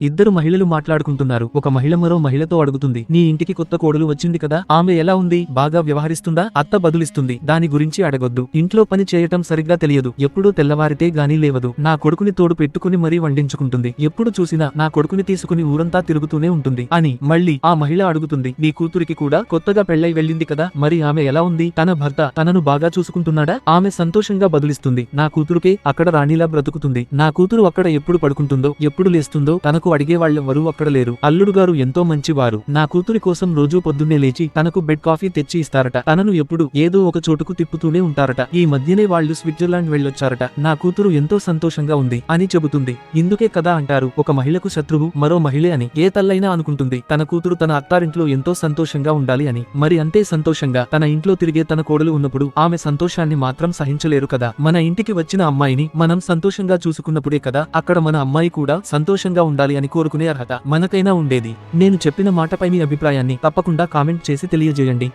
ఇద్దరు మహిళలు మాట్లాడుకుంటున్నారు. ఒక మహిళ మరో మహిళతో అడుగుతుంది నీ ఇంటికి కొత్త కోడలు వచ్చింది కదా ఆమె ఎలా ఉంది? బాగా వ్యవహరిస్తుందా? అత్త బదులిస్తుంది. దాని గురించి అడగొద్దు. ఇంట్లో పని చేయటం సరిగ్గా తెలియదు. ఎప్పుడూ తెల్లవారితే గానీ లేవదు. నా కొడుకుని తోడు పెట్టుకుని మరీ వండించుకుంటుంది. ఎప్పుడు చూసినా నా కొడుకుని తీసుకుని ఊరంతా తిరుగుతూనే ఉంటుంది అని మళ్ళీ ఆ మహిళ అడుగుతుంది నీ కూతురికి కూడా కొత్తగా పెళ్ళై వెళ్ళింది కదా మరి ఆమె ఎలా ఉంది? తన భర్త తనను బాగా చూసుకుంటున్నాడా? ఆమె సంతోషంగా బదులిస్తుంది నా కూతురుకే అక్కడ రాణిలా బ్రతుకుతుంది. నా కూతురు అక్కడ ఎప్పుడు పడుకుంటుందో ఎప్పుడు లేస్తుందో తనకు అడిగే వాళ్ళెవ్వరూ అక్కడ లేరు. అల్లుడు గారు ఎంతో మంచివారు. నా కూతురి కోసం రోజూ పొద్దున్నే లేచి తనకు బెడ్ కాఫీ తెచ్చి ఇస్తారట. తనను ఎప్పుడు ఏదో ఒక చోటుకు తిప్పుతూనే ఉంటారట. ఈ మధ్యనే వాళ్ళు స్విట్జర్లాండ్ వెళ్ళొచ్చారట. నా కూతురు ఎంతో సంతోషంగా ఉంది అని చెబుతుంది. ఇందుకే కదా అంటారు. ఒక మహిళకు శత్రువు మరో మహిళే అని. ఏ తల్లైనా అనుకుంటుంది. తన కూతురు తన అత్తారింట్లో ఎంతో సంతోషంగా ఉండాలి అని. మరి అంతే సంతోషంగా తన ఇంట్లో తిరిగే తన కోడలు ఉన్నప్పుడు ఆమె సంతోషాన్ని మాత్రం సహించలేరు కదా. మన ఇంటికి వచ్చిన అమ్మాయిని మనం సంతోషంగా చూసుకున్నప్పుడే కదా అక్కడ మన అమ్మాయి కూడా సంతోషంగా ఉండాలి అని కోరుకునే అర్హత మనకైనా ఉండేది. నేను చెప్పిన మాటపై మీ అభిప్రాయాన్ని తప్పకుండా కామెంట్ చేసి తెలియజేయండి.